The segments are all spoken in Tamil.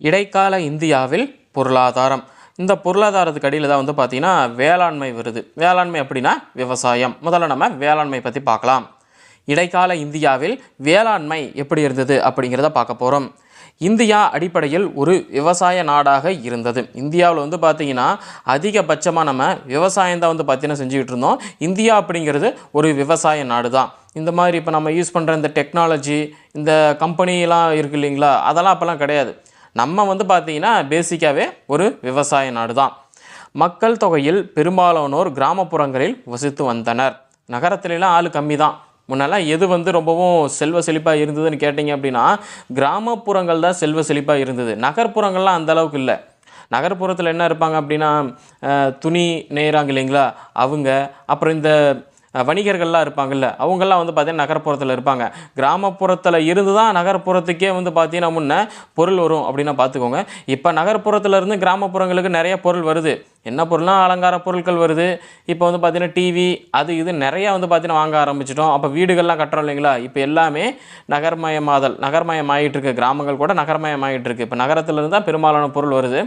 இடைக்கால இந்தியாவில் பொருளாதாரம். இந்த பொருளாதாரத்துக்கு அடியில் தான் வந்து பார்த்திங்கன்னா வேளாண்மை வருது. வேளாண்மை அப்படின்னா விவசாயம். முதல்ல நம்ம வேளாண்மை பற்றி பார்க்கலாம். இடைக்கால இந்தியாவில் வேளாண்மை எப்படி இருந்தது அப்படிங்கிறத பார்க்க போகிறோம் இந்தியா அடிப்படையில் ஒரு விவசாய நாடாக இருந்தது. இந்தியாவில் வந்து பார்த்திங்கன்னா அதிகபட்சமாக நம்ம விவசாயம் தான் வந்து பார்த்திங்கன்னா செஞ்சுக்கிட்டு இருந்தோம். இந்தியா அப்படிங்கிறது ஒரு விவசாய நாடு தான் இந்த மாதிரி இப்போ நம்ம யூஸ் பண்ணுற இந்த டெக்னாலஜி இந்த கம்பெனிலாம் இருக்கு இல்லைங்களா? அதெல்லாம் அப்போல்லாம் கிடையாது. நம்ம வந்து பார்த்திங்கன்னா பேசிக்காகவே ஒரு விவசாய நாடு தான் மக்கள் தொகையில் பெரும்பாலானோர் கிராமப்புறங்களில் வசித்து வந்தனர். நகரத்துலலாம் ஆள் கம்மி தான் முன்னெல்லாம் எது வந்து ரொம்பவும் செல்வ செழிப்பாக இருந்ததுன்னு கேட்டிங்க அப்படின்னா கிராமப்புறங்கள் தான் செல்வ செழிப்பாக இருந்தது. நகர்ப்புறங்கள்லாம் அந்தளவுக்கு இல்லை. நகர்ப்புறத்தில் என்ன இருப்பாங்க அப்படின்னா துணி நெய்கிறாங்க இல்லைங்களா? அவங்க அப்புறம் இந்த வணிகர்கள்லாம் இருப்பாங்கல்ல அவங்கெல்லாம் வந்து பார்த்திங்கன்னா நகர்ப்புறத்தில் இருப்பாங்க. கிராமப்புறத்தில் இருந்து தான் நகர்ப்புறத்துக்கே வந்து பார்த்தீங்கன்னா முன்ன பொருள் வரும் அப்படின்னா பார்த்துக்கோங்க இப்போ நகர்ப்புறத்தில் இருந்து கிராமப்புறங்களுக்கு நிறைய பொருள் வருது. என்ன பொருள்னா அலங்கார பொருட்கள் வருது. இப்போ வந்து பார்த்தீங்கன்னா டிவி அது இது நிறையா வந்து பார்த்தீங்கன்னா வாங்க ஆரம்பிச்சிட்டோம். அப்போ வீடுகள்லாம் கட்டுறோம் இல்லைங்களா? இப்போ எல்லாமே நகர்மயமாதல் நகர்மயமாயிட்டு இருக்கு கிராமங்கள் கூட நகர்மயமாயிட்டு ஆகிட்டுருக்கு இப்போ நகரத்துலேருந்து தான் பெரும்பாலான பொருள் வருது.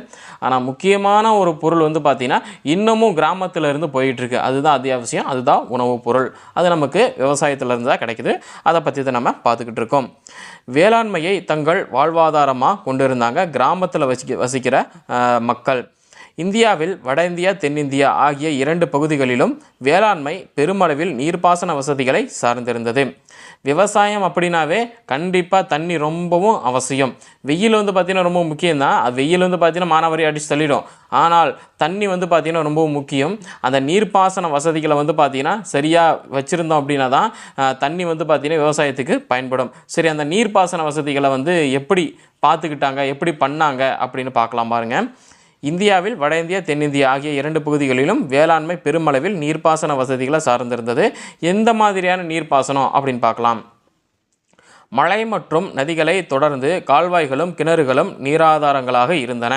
ஆனால் முக்கியமான ஒரு பொருள் வந்து பார்த்தீங்கன்னா இன்னமும் கிராமத்தில் இருந்து போயிட்டுருக்கு. அதுதான் அத்தியாவசியம் அதுதான் உணவு உணவுப் பொருள். அது நமக்கு விவசாயத்துல இருந்து தான் கிடைக்குது. அதை பற்றி தான் நம்ம பார்த்துக்கிட்டு இருக்கோம். வேளாண்மையை தங்கள் வாழ்வாதாரமாக கொண்டு இருந்தாங்க கிராமத்தில் வசிக்க வசிக்கிற மக்கள். இந்தியாவில் வட இந்தியா தென்னிந்தியா ஆகிய இரண்டு பகுதிகளிலும் வேளாண்மை பெருமளவில் நீர்ப்பாசன வசதிகளை சார்ந்திருந்தது. விவசாயம் அப்படின்னாவே கண்டிப்பாக தண்ணி ரொம்பவும் அவசியம். வெயில் வந்து பார்த்திங்கன்னா ரொம்ப முக்கியம் தான் அது வெயில் வந்து பார்த்திங்கன்னா மானாவாரி அடிச்சு தள்ளிடும். ஆனால் தண்ணி வந்து பார்த்திங்கன்னா ரொம்பவும் முக்கியம். அந்த நீர்ப்பாசன வசதிகளை வந்து பார்த்திங்கன்னா சரியாக வச்சுருந்தோம் அப்படின்னா தான் தண்ணி வந்து பார்த்திங்கன்னா விவசாயத்துக்கு பயன்படும். சரி அந்த நீர்ப்பாசன வசதிகளை வந்து எப்படி பார்த்துக்கிட்டாங்க எப்படி பண்ணாங்க அப்படின்னு பார்க்கலாம் பாருங்கள் இந்தியாவில் வட இந்தியா தென்னிந்தியா ஆகிய இரண்டு பகுதிகளிலும் வேளாண்மை பெருமளவில் நீர்ப்பாசன வசதிகளை சார்ந்திருந்தது. எந்த மாதிரியான நீர்ப்பாசனம் அப்படின்னு பார்க்கலாம். மழை மற்றும் நதிகளை தொடர்ந்து கால்வாய்களும் கிணறுகளும் நீராதாரங்களாக இருந்தன.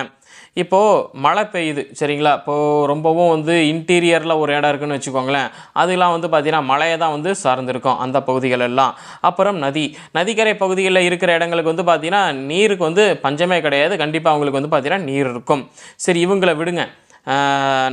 இப்போது மழை பெய்யுது சரிங்களா? இப்போது ரொம்பவும் வந்து இன்டீரியரில் ஒரு இடம் இருக்குன்னு வச்சுக்கோங்களேன். அதெல்லாம் வந்து பார்த்திங்கன்னா மழையை தான் வந்து சார்ந்திருக்கும் அந்த பகுதிகள் எல்லாம். அப்புறம் நதி. நதிக்கரை பகுதிகளில் இருக்கிற இடங்களுக்கு வந்து பார்த்திங்கன்னா நீருக்கு வந்து பஞ்சமே கிடையாது. கண்டிப்பாக அவங்களுக்கு வந்து பார்த்திங்கன்னா நீர் இருக்கும். சரி இவங்களை விடுங்க.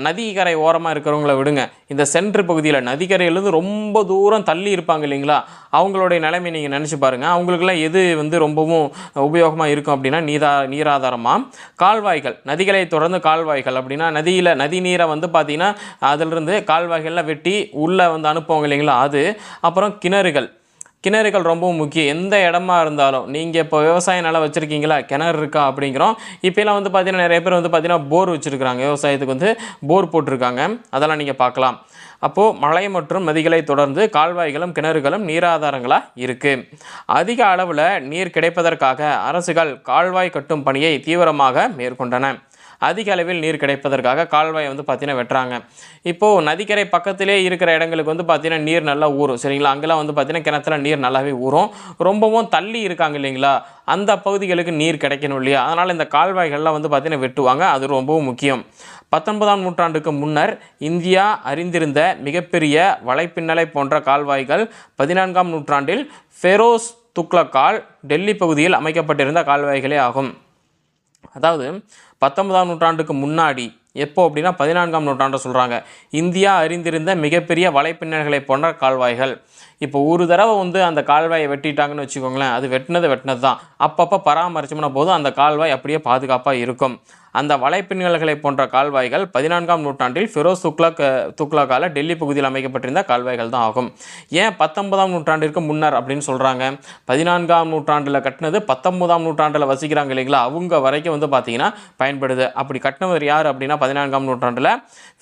நதிக்கரை ஓரமாக இருக்கிறவங்கள விடுங்க. இந்த சென்ட்ரு பகுதியில் நதிக்கரையிலேருந்து ரொம்ப தூரம் தள்ளி இருப்பாங்க இல்லைங்களா? அவங்களுடைய நிலைமை நீங்கள் நினச்சி பாருங்கள் அவங்களுக்குலாம் எது வந்து ரொம்பவும் உபயோகமாக இருக்கும் அப்படின்னா நீரா நீராதாரமாக கால்வாய்கள் நதிகளை தொடர்ந்து கால்வாய்கள் அப்படின்னா நதியில் நதி நீரை வந்து பார்த்திங்கன்னா அதிலிருந்து கால்வாய்கள்லாம் வெட்டி உள்ளே வந்து அனுப்புவாங்க இல்லைங்களா? அது. அப்புறம் கிணறுகள் கிணறுகள் ரொம்பவும் முக்கியம். எந்த இடமா இருந்தாலும் நீங்கள் இப்போ விவசாய நிலம் வச்சுருக்கீங்களா? கிணறு இருக்கா? அப்படிங்கிறோம். இப்போலாம் வந்து பார்த்தீங்கன்னா நிறைய பேர் வந்து பார்த்தீங்கன்னா போர் வச்சுருக்காங்க விவசாயத்துக்கு வந்து போர் போட்டிருக்காங்க. அதெல்லாம் நீங்கள் பார்க்கலாம். அப்போது மழை மற்றும் நதிகளை தொடர்ந்து கால்வாய்களும் கிணறுகளும் நீராதாரங்களாக இருக்குது அதிக அளவில் நீர் கிடைப்பதற்காக அரசுகள் கால்வாய் கட்டும் பணியை தீவிரமாக மேற்கொண்டன. அதிக அளவில் நீர் கிடைப்பதற்காக கால்வாயை வந்து பார்த்தீங்கன்னா வெட்டுறாங்க. இப்போது நதிக்கரை பக்கத்திலே இருக்கிற இடங்களுக்கு வந்து பார்த்தீங்கன்னா நீர் நல்லா ஊறும். சரிங்களா? அங்கெல்லாம் வந்து பார்த்தீங்கன்னா கிணத்துல நீர் நல்லாவே ஊறும். ரொம்பவும் தள்ளி இருக்காங்க இல்லைங்களா? அந்த பகுதிகளுக்கு நீர் கிடைக்கணும் இல்லையா? அதனால் இந்த கால்வாய்கள்லாம் வந்து பார்த்தீங்கன்னா வெட்டுவாங்க. அது ரொம்பவும் முக்கியம். பத்தொன்பதாம் நூற்றாண்டுக்கு முன்னர் இந்தியா அறிந்திருந்த மிகப்பெரிய வலைப்பின்னலை போன்ற கால்வாய்கள் பதினான்காம் நூற்றாண்டில் ஃபெரோஸ் துக்ளக்கால் டெல்லி பகுதியில் அமைக்கப்பட்டிருந்த கால்வாய்களே ஆகும். அதாவது பத்தொன்பதாம் நூற்றாண்டுக்கு முன்னாடி எப்போ அப்படின்னா பதினான்காம் நூற்றாண்டு சொல்கிறாங்க இந்தியா அறிந்திருந்த மிகப்பெரிய வலைப்பின்னல்களை போன்ற கால்வாய்கள். இப்போ ஒரு தடவை வந்து அந்த கால்வாயை வெட்டிட்டாங்கன்னு வச்சுக்கோங்களேன் அது வெட்டினது வெட்டினது தான் அப்பப்போ பராமரிச்சோம்னா போதும் அந்த கால்வாய் அப்படியே பாதுகாப்பாக இருக்கும். அந்த வலைப்பின்னல்களை போன்ற கால்வாய்கள் பதினான்காம் நூற்றாண்டில் ஃபிரோஸ் துக்ளக் துக்ளக்கால டெல்லி பகுதியில் அமைக்கப்பட்டிருந்த கால்வாய்கள் தான் ஆகும். ஏன் பத்தொன்பதாம் நூற்றாண்டிற்கு முன்னர் அப்படின்னு சொல்கிறாங்க பதினான்காம் நூற்றாண்டில் கட்டினது பத்தொன்பதாம் நூற்றாண்டில் வசிக்கிறாங்க இல்லைங்களா? அவங்க வரைக்கும் வந்து பார்த்தீங்கன்னா பயன்படுது. அப்படி கட்டினவர் யார் அப்படின்னா பதினான்காம் நூற்றாண்டில்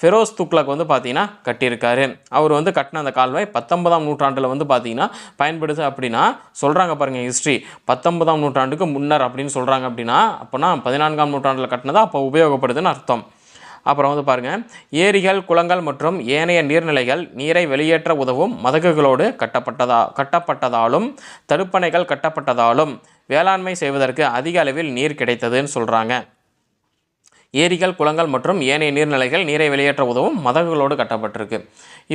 ஃபெரோஸ் துக்ளக் வந்து பார்த்தீங்கன்னா கட்டியிருக்காரு. அவர் வந்து கட்டின அந்த கால்வாய் பத்தொன்பதாம் நூற்றாண்டில் வந்து பார்த்தீங்கன்னா பயன்படுது அப்படின்னா சொல்கிறாங்க பாருங்கள் ஹிஸ்ட்ரி பத்தொன்பதாம் நூற்றாண்டுக்கு முன்னர் அப்படின்னு சொல்கிறாங்க அப்படின்னா அப்போனா பதினான்காம் நூற்றாண்டில் கட்டினது அப்போ உபயோகப்படுதுன்னு அர்த்தம். அப்புறம் வந்து பாருங்கள் ஏரிகள் குளங்கள் மற்றும் ஏனைய நீர்நிலைகள் நீரை வெளியேற்ற உதவும் மதகுகளோடு கட்டப்பட்டதா கட்டப்பட்டதாலும் தடுப்பணைகள் கட்டப்பட்டதாலும் வேளாண்மை செய்வதற்கு அதிக அளவில் நீர் கிடைத்ததுன்னு சொல்கிறாங்க ஏரிகள் குளங்கள் மற்றும் ஏனைய நீர்நிலைகள் நீரை வெளியேற்ற உதவும் மதகுகளோடு கட்டப்பட்டிருக்கு.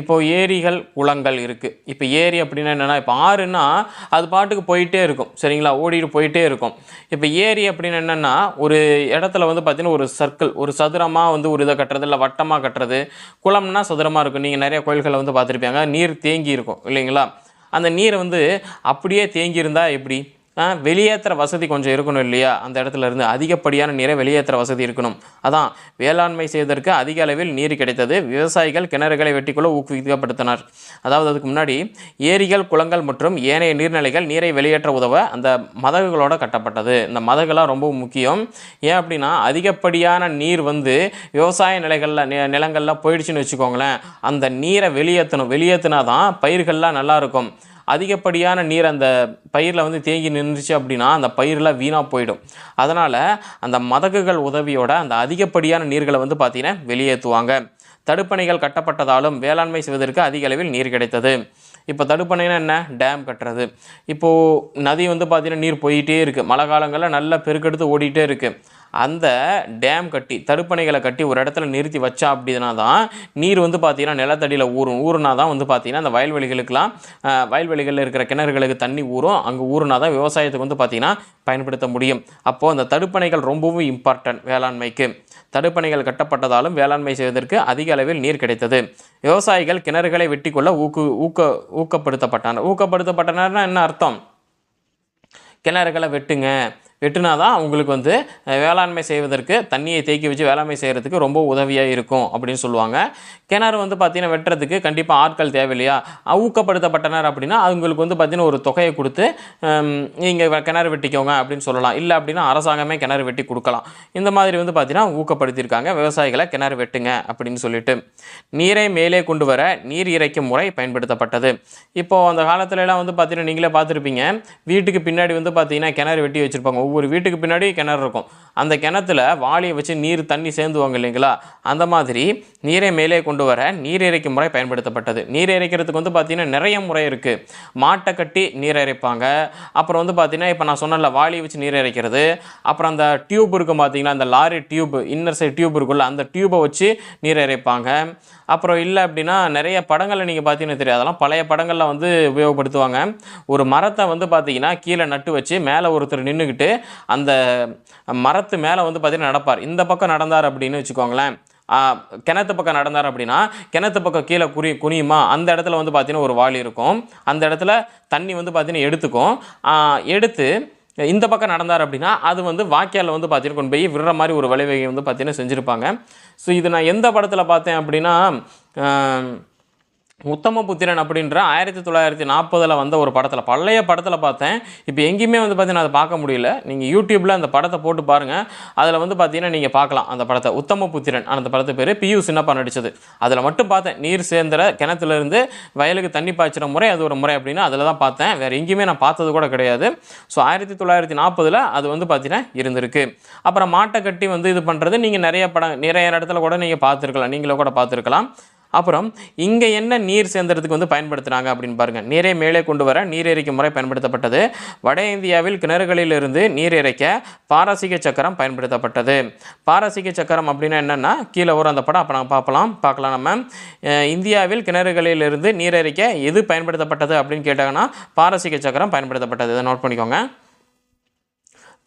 இப்போது ஏரிகள் குளங்கள் இருக்குது இப்போ ஏரி அப்படின்னா என்னென்னா இப்போ ஆறுன்னா அது பாட்டுக்கு போயிட்டே இருக்கும். சரிங்களா? ஓடிட்டு போயிட்டே இருக்கும். இப்போ ஏரி அப்படின்னு என்னென்னா ஒரு இடத்துல வந்து பார்த்தீங்கன்னா ஒரு சர்க்கிள் ஒரு சதுரமாக வந்து ஒரு இதை கட்டுறது இல்லை வட்டமாக கட்டுறது. குளம்னா சதுரமாக இருக்கும். நீங்கள் நிறைய கோயில்களை வந்து பார்த்துருப்பீங்க. நீர் தேங்கி இருக்கும். இல்லைங்களா? அந்த நீர் வந்து அப்படியே தேங்கி எப்படி? வெளியேற்ற வெளியேற்றுற வசதி கொஞ்சம் இருக்கணும் இல்லையா? அந்த இடத்துல இருந்து அதிகப்படியான நீரை வெளியேற்றுற வசதி இருக்கணும். அதான் வேளாண்மை செய்வதற்கு அதிக அளவில் நீர் கிடைத்தது. விவசாயிகள் கிணறுகளை வெட்டிக்கொள்ள ஊக்குவிக்கப்படுத்தினர். அதாவது அதுக்கு முன்னாடி ஏரிகள் குளங்கள் மற்றும் ஏனைய நீர்நிலைகள் நீரை வெளியேற்ற உதவ அந்த மதகுகளோட கட்டப்பட்டது. இந்த மதகுலாம் ரொம்ப முக்கியம். ஏன் அப்படின்னா அதிகப்படியான நீர் வந்து விவசாய நிலைகளில் நி நிலங்களில் போயிடுச்சுன்னு வச்சுக்கோங்களேன். அந்த நீரை வெளியேற்றணும் வெளியேற்றினா தான் பயிர்கள்லாம் நல்லாயிருக்கும் அதிகப்படியான நீர் அந்த பயிரில் வந்து தேங்கி நின்றுச்சு அப்படின்னா அந்த பயிரெலாம் வீணாக போயிடும். அதனால் அந்த மதகுகள் உதவியோட அந்த அதிகப்படியான நீர்களை வந்து பார்த்திங்கன்னா வெளியேற்றுவாங்க. தடுப்பணைகள் கட்டப்பட்டதாலும் வேளாண்மை செய்வதற்கு அதிக அளவில் நீர் கிடைத்தது. இப்போ தடுப்பணைனா என்ன? டேம் கட்டுறது. இப்போது நதி வந்து பார்த்திங்கன்னா நீர் போயிட்டே இருக்குது மழை காலங்களில் நல்லா பெருக்கெடுத்து ஓடிட்டே இருக்குது அந்த டேம் கட்டி தடுப்பணைகளை கட்டி ஒரு இடத்துல நிறுத்தி வச்சா அப்படின்னா தான் நீர் வந்து பார்த்திங்கன்னா நிலத்தடியில் ஊறும். ஊறுனா தான் வந்து பார்த்திங்கன்னா அந்த வயல்வெளிகளுக்கெல்லாம் வயல்வெளிகளில் இருக்கிற கிணறுகளுக்கு தண்ணி ஊறும். அங்கே ஊறுனா தான் விவசாயத்துக்கு வந்து பார்த்திங்கன்னா பயன்படுத்த முடியும். அப்போது அந்த தடுப்பணைகள் ரொம்பவும் இம்பார்ட்டன்ட் வேளாண்மைக்கு. தடுப்பணைகள் கட்டப்பட்டதாலும் வேளாண்மை செய்வதற்கு அதிக அளவில் நீர் கிடைத்தது. விவசாயிகள் கிணறுகளை வெட்டிக்கொள்ள ஊக்கு ஊக்க ஊக்கப்படுத்தப்பட்டனர் ஊக்கப்படுத்தப்பட்டனர்னா என்ன அர்த்தம்? கிணறுகளை வெட்டுங்க. வெட்டுனா தான் உங்களுக்கு வந்து வேளாண்மை செய்வதற்கு தண்ணியை தேக்கி வச்சு வேளாண்மை செய்கிறதுக்கு ரொம்ப உதவியாக இருக்கும் அப்படின்னு சொல்லுவாங்க. கிணறு வந்து பார்த்திங்கன்னா வெட்டுறதுக்கு கண்டிப்பாக ஆட்கள் தேவையில்லையா? ஊக்கப்படுத்தப்பட்டனர் அப்படின்னா அவங்களுக்கு வந்து பார்த்தீங்கன்னா ஒரு தொகையை கொடுத்து நீங்கள் கிணறு வெட்டிக்கோங்க அப்படின்னு சொல்லலாம். இல்லை அப்படின்னா அரசாங்கமே கிணறு வெட்டி கொடுக்கலாம். இந்த மாதிரி வந்து பார்த்தீங்கன்னா ஊக்கப்படுத்தியிருக்காங்க. விவசாயிகளை கிணறு வெட்டுங்க அப்படின்னு சொல்லிட்டு. நீரை மேலே கொண்டு வர நீர் இறைக்கும் முறை பயன்படுத்தப்பட்டது. இப்போது அந்த காலத்துலலாம் வந்து பார்த்தீங்கன்னா நீங்களே பார்த்துருப்பீங்க. வீட்டுக்கு பின்னாடி வந்து பார்த்தீங்கன்னா கிணறு வெட்டி வச்சுருப்பாங்க. ஒவ்வொரு வீட்டுக்கு பின்னாடி கிணறு இருக்கும். அந்த கிணத்துல வாளியை வச்சு நீர் தண்ணி சேர்ந்துவாங்க இல்லைங்களா? அந்த மாதிரி நீரை மேலே கொண்டு வர நீர் இறைக்கும் முறை பயன்படுத்தப்பட்டது. நீர் இறைக்கிறதுக்கு வந்து பார்த்தீங்கன்னா நிறைய முறை இருக்குது மாட்டை கட்டி நீர் இறைப்பாங்க அப்புறம் வந்து பார்த்தீங்கன்னா இப்போ நான் சொன்னல வாளியை வச்சு நீர் இறைக்கிறது அப்புறம் அந்த டியூப் இருக்கும் பார்த்தீங்கன்னா அந்த lorry tube inner side tube இருக்குல்ல அந்த டியூப்பை வச்சு நீர் இறைப்பாங்க அப்புறம் இல்லை அப்படின்னா நிறைய படங்களில் நீங்கள் பார்த்தீங்கன்னா தெரியும். அதெல்லாம் பழைய படங்களில் வந்து உபயோகப்படுத்துவாங்க. ஒரு மரத்தை வந்து பார்த்தீங்கன்னா கீழே நட்டு வச்சு மேலே ஒருத்தர் நின்றுக்கிட்டு அந்த மரத்து மேலே வந்து பார்த்தீங்கன்னா நடப்பார். இந்த பக்கம் நடந்தார் அப்படின்னு வச்சுக்கோங்களேன். கிணத்து பக்கம் நடந்தார் அப்படின்னா கிணத்து பக்கம் கீழே குறி குனியுமா? அந்த இடத்துல வந்து பார்த்தீங்கன்னா ஒரு வாளி இருக்கும். அந்த இடத்துல தண்ணி வந்து பார்த்தீங்கன்னா எடுத்துக்கும். எடுத்து இந்த பக்கம் நடந்தார் அப்படின்னா அது வந்து வாக்கியால் வந்து பார்த்தீங்கன்னா கொண்டு போய் விடுற மாதிரி ஒரு வழிவகை வந்து பார்த்தீங்கன்னா செஞ்சுருப்பாங்க. ஸோ இது நான் எந்த படத்தில் பார்த்தேன் அப்படின்னா உத்தமபுத்திரன் அப்படின்ற ஆயிரத்தி தொள்ளாயிரத்தி நாற்பதில் வந்த ஒரு படத்தில் பழைய படத்தில் பார்த்தேன். இப்போ எங்கேயுமே வந்து பார்த்தீங்கன்னா அதை பார்க்க முடியல. நீங்கள் யூடியூப்பில் அந்த படத்தை போட்டு பாருங்கள் அதில் வந்து பார்த்தீங்கன்னா நீங்கள் பார்க்கலாம் அந்த படத்தை. உத்தமபுத்திரன் அந்த படத்து பேர் பியூ சின்னப்பா நடித்தது அதில் மட்டும் பார்த்தேன். நீர் சேர்ந்துற கிணத்துலேருந்து வயலுக்கு தண்ணி பாய்ச்சிற முறை அது ஒரு முறை அப்படின்னு அதில் தான் பார்த்தேன். வேறு எங்கேயுமே நான் பார்த்தது கூட கிடையாது. ஸோ ஆயிரத்தி தொள்ளாயிரத்தி நாற்பதில் அது வந்து பார்த்தீங்கன்னா இருந்திருக்கு. அப்புறம் மாட்டை கட்டி வந்து இது பண்ணுறது நீங்கள் நிறைய படம் நிறைய இடத்துல கூட நீங்கள் பார்த்துருக்கலாம். நீங்களே கூட பார்த்துருக்கலாம். அப்புறம் இங்கே என்ன நீர் சேர்ந்ததுக்கு வந்து பயன்படுத்துனாங்க அப்படின்னு பாருங்கள் நீரை மேலே கொண்டு வர நீர் எரிக்கும் முறை பயன்படுத்தப்பட்டது. வட இந்தியாவில் கிணறுகளிலிருந்து நீர் இறைக்க பாரசீக சக்கரம் பயன்படுத்தப்பட்டது. பாரசீக சக்கரம் அப்படின்னா என்னென்னா கீழே வரும் அந்த படம் அப்போ நம்ம பார்க்கலாம் பார்க்கலாம் நம்ம. இந்தியாவில் கிணறுகளிலிருந்து நீர் இறைக்க எது பயன்படுத்தப்பட்டது அப்படின்னு கேட்டாங்கன்னா பாரசீக சக்கரம் பயன்படுத்தப்பட்டது. இதை நோட் பண்ணிக்கோங்க.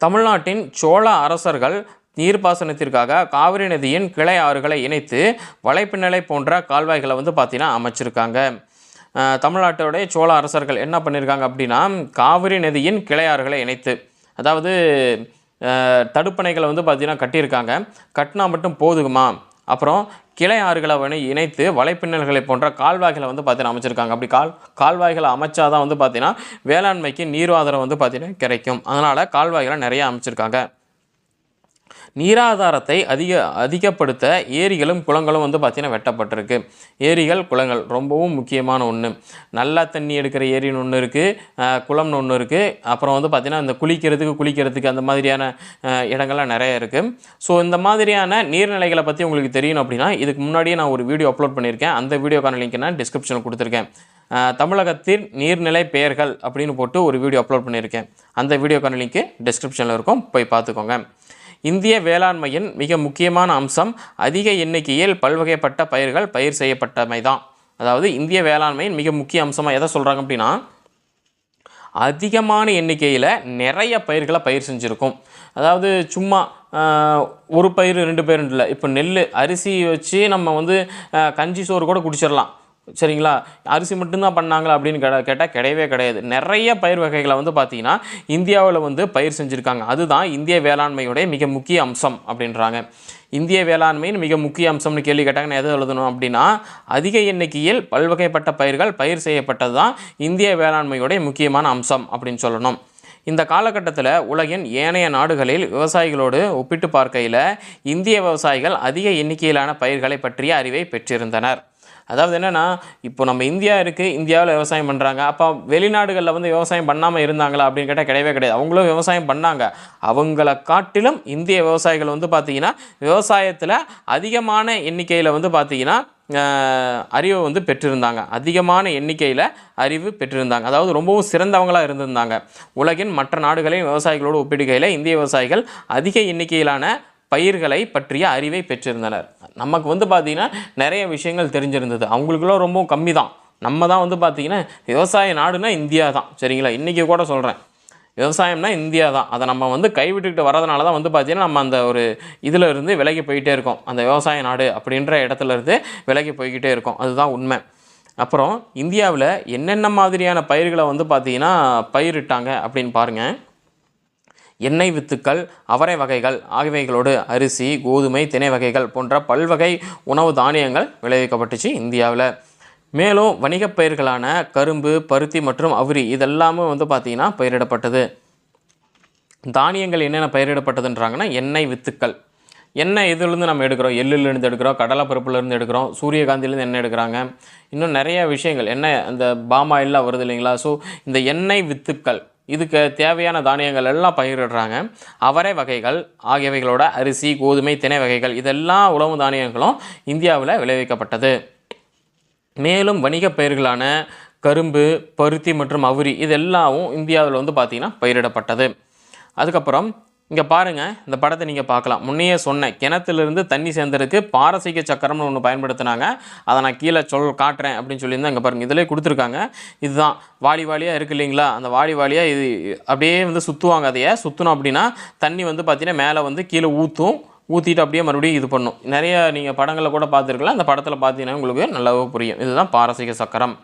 தமிழ்நாட்டின் சோழ அரசர்கள் நீர்ப்பாசனத்திற்காக காவிரி நதியின் கிளை ஆறுகளை இணைத்து வலைப்பின்னலை போன்ற கால்வாய்களை வந்து பார்த்தீங்கன்னா அமைச்சிருக்காங்க. தமிழ்நாட்டோடைய சோழ அரசர்கள் என்ன பண்ணியிருக்காங்க அப்படின்னா காவிரி நதியின் கிளை ஆறுகளை இணைத்து அதாவது தடுப்பணைகளை வந்து பார்த்திங்கன்னா கட்டியிருக்காங்க. கட்டினா மட்டும் போதுமா? அப்புறம் கிளை ஆறுகளை வந்து இணைத்து வலைப்பின்னல்களை போன்ற கால்வாய்களை வந்து பார்த்தீங்கன்னா அமைச்சிருக்காங்க. அப்படி கால் கால்வாய்களை அமைச்சாதான் வந்து பார்த்திங்கன்னா வேளாண்மைக்கு நீர் ஆதாரம் வந்து பார்த்தீங்கன்னா கிடைக்கும். அதனால் கால்வாய்களை நிறையா அமைச்சிருக்காங்க. நீராதாரத்தை அதிக அதிகப்படுத்த ஏரிகளும் குளங்களும் வந்து பார்த்திங்கன்னா வெட்டப்பட்டிருக்கு. ஏரிகள் குளங்கள் ரொம்பவும் முக்கியமான ஒன்று நல்லா தண்ணி எடுக்கிற ஏரின்னு ஒன்று இருக்குது குளம்னு ஒன்று இருக்குது அப்புறம் வந்து பார்த்திங்கன்னா இந்த குளிக்கிறதுக்கு குளிக்கிறதுக்கு அந்த மாதிரியான இடங்கள்லாம் நிறைய இருக்குது ஸோ இந்த மாதிரியான நீர்நிலைகளை பற்றி உங்களுக்கு தெரியணும் அப்படின்னா இதுக்கு முன்னாடியே நான் ஒரு வீடியோ அப்லோட் பண்ணியிருக்கேன். அந்த வீடியோக்கான லிங்க் நான் டிஸ்கிரிப்ஷனில் கொடுத்துருக்கேன். தமிழகத்தின் நீர்நிலை பெயர்கள் அப்படின்னு போட்டு ஒரு வீடியோ அப்லோட் பண்ணியிருக்கேன். அந்த வீடியோக்கான லிங்க்கு டிஸ்கிரிப்ஷனில் இருக்கும். போய் பார்த்துக்கோங்க. இந்திய வேளாண்மையின் மிக முக்கியமான அம்சம் அதிக எண்ணிக்கையில் பல்வகைப்பட்ட பயிர்கள் பயிர் செய்யப்பட்டமை தான் அதாவது இந்திய வேளாண்மையின் மிக முக்கிய அம்சமாக எதை சொல்கிறாங்க அப்படின்னா அதிகமான எண்ணிக்கையில் நிறைய பயிர்களை பயிர் செஞ்சுருக்கும். அதாவது சும்மா ஒரு பயிர் ரெண்டு பயிர் இல்லை இப்போ நெல் அரிசி வச்சு நம்ம வந்து கஞ்சி சோறு கூட குடிச்சிடலாம் சரிங்களா? அரிசி மட்டும்தான் பண்ணாங்களா அப்படின்னு கே கேட்டால் கிடையவே கிடையாது. நிறைய பயிர் வகைகளை வந்து பார்த்திங்கன்னா இந்தியாவில் வந்து பயிர் செஞ்சுருக்காங்க. அதுதான் இந்திய வேளாண்மையுடைய மிக முக்கிய அம்சம் அப்படின்றாங்க. இந்திய வேளாண்மையின் மிக முக்கிய அம்சம்னு கேள்வி கேட்டாங்கன்னா எதை எழுதணும் அப்படின்னா அதிக எண்ணிக்கையில் பல்வகைப்பட்ட பயிர்கள் பயிர் செய்யப்பட்டது தான் இந்திய வேளாண்மையுடைய முக்கியமான அம்சம் அப்படின்னு சொல்லணும். இந்த காலகட்டத்தில் உலகின் ஏனைய நாடுகளில் விவசாயிகளோடு ஒப்பிட்டு பார்க்கையில் இந்திய விவசாயிகள் அதிக எண்ணிக்கையிலான பயிர்களை பற்றிய அறிவை பெற்றிருந்தனர். அதாவது என்னென்னா இப்போ நம்ம இந்தியா இருக்குது இந்தியாவில் விவசாயம் பண்ணுறாங்க அப்போ வெளிநாடுகளில் வந்து விவசாயம் பண்ணாமல் இருந்தாங்களா அப்படின்னு கேட்டால் கிடையவே கிடையாது. அவங்களும் விவசாயம் பண்ணாங்க. அவங்கள காட்டிலும் இந்திய விவசாயிகள் வந்து பார்த்திங்கன்னா விவசாயத்தில் அதிகமான எண்ணிக்கையில் வந்து பார்த்திங்கன்னா அறிவை வந்து பெற்றிருந்தாங்க. அதிகமான எண்ணிக்கையில் அறிவு பெற்றிருந்தாங்க. அதாவது ரொம்பவும் சிறந்தவங்களாக இருந்திருந்தாங்க. உலகின் மற்ற நாடுகளின் விவசாயிகளோடு ஒப்பிடுகையில் இந்திய விவசாயிகள் அதிக எண்ணிக்கையிலான பயிர்களை பற்றிய அறிவை பெற்றிருந்தனர். நமக்கு வந்து பார்த்திங்கன்னா நிறைய விஷயங்கள் தெரிஞ்சிருந்தது. அவங்களுக்குலாம் ரொம்ப கம்மி தான் நம்ம தான் வந்து பார்த்திங்கன்னா விவசாய நாடுனா இந்தியா தான் சரிங்களா? இன்றைக்கி கூட சொல்கிறேன் விவசாயம்னா இந்தியா தான் அதை நம்ம வந்து கைவிட்டுக்கிட்டு வரதுனால தான் வந்து பார்த்திங்கன்னா நம்ம அந்த ஒரு இதில் இருந்து விலகி போய்கிட்டே இருக்கோம். அந்த விவசாய நாடு அப்படின்ற இடத்துல இருந்து விலகி போய்கிட்டே இருக்கோம். அதுதான் உண்மை. அப்புறம் இந்தியாவில் என்னென்ன மாதிரியான பயிர்களை வந்து பார்த்திங்கன்னா பயிரிட்டாங்க அப்படின்னு பாருங்கள் எண்ணெய் வித்துக்கள் அவரை வகைகள் ஆகியவைகளோடு அரிசி கோதுமை திணை வகைகள் போன்ற பல்வகை உணவு தானியங்கள் விளைவிக்கப்பட்டுச்சு இந்தியாவில். மேலும் வணிகப் பயிர்களான கரும்பு பருத்தி மற்றும் அவுரி இதெல்லாமே வந்து பார்த்திங்கன்னா பயிரிடப்பட்டது. தானியங்கள் என்னென்ன பயிரிடப்பட்டதுன்றாங்கன்னா எண்ணெய் வித்துக்கள். எண்ணெய் இதுலேருந்து நம்ம எடுக்கிறோம்? எள்ளுலேருந்து எடுக்கிறோம் கடலைப்பருப்புலேருந்து எடுக்கிறோம் சூரியகாந்திலேருந்து எண்ணெய் எடுக்கிறாங்க. இன்னும் நிறைய விஷயங்கள். எண்ணெய் அந்த பாமாயில்லாம் வருது இல்லைங்களா? ஸோ இந்த எண்ணெய் வித்துக்கள் இதுக்கு தேவையான தானியங்கள் எல்லாம் பயிரிடுறாங்க அவரை வகைகள் ஆகியவைகளோட அரிசி கோதுமை திணை வகைகள் இதெல்லாம் உணவு தானியங்களும் இந்தியாவில் விளைவிக்கப்பட்டது. மேலும் வணிகப் பயிர்களான கரும்பு பருத்தி மற்றும் அவுரி இது எல்லாமும் இந்தியாவில் வந்து பார்த்திங்கன்னா பயிரிடப்பட்டது. அதுக்கப்புறம் இங்கே பாருங்கள் இந்த படத்தை நீங்கள் பார்க்கலாம். முன்னையே சொன்னேன் கிணத்துலேருந்து தண்ணி சேர்ந்ததுக்கு பாரசீக சக்கரம்னு ஒன்று பயன்படுத்தினாங்க. அதை நான் கீழே சொல் காட்டுறேன் அப்படின்னு சொல்லியிருந்தேன். இங்கே பாருங்கள் இதிலே கொடுத்துருக்காங்க. இதுதான் வாளி வாலியாக இருக்குது இல்லைங்களா? அந்த வாளி வாலியாக இது அப்படியே வந்து சுற்றுவாங்க அதையே சுற்றணும் அப்படின்னா தண்ணி வந்து பார்த்திங்கன்னா மேலே வந்து கீழே ஊற்றும் ஊற்றிட்டு அப்படியே மறுபடியும் இது பண்ணும். நிறைய நீங்கள் படங்களில் கூட பார்த்துருக்கலாம். அந்த படத்தில் பார்த்தீங்கன்னா உங்களுக்கு நல்லாவே புரியும். இதுதான் பாரசீக சக்கரம்.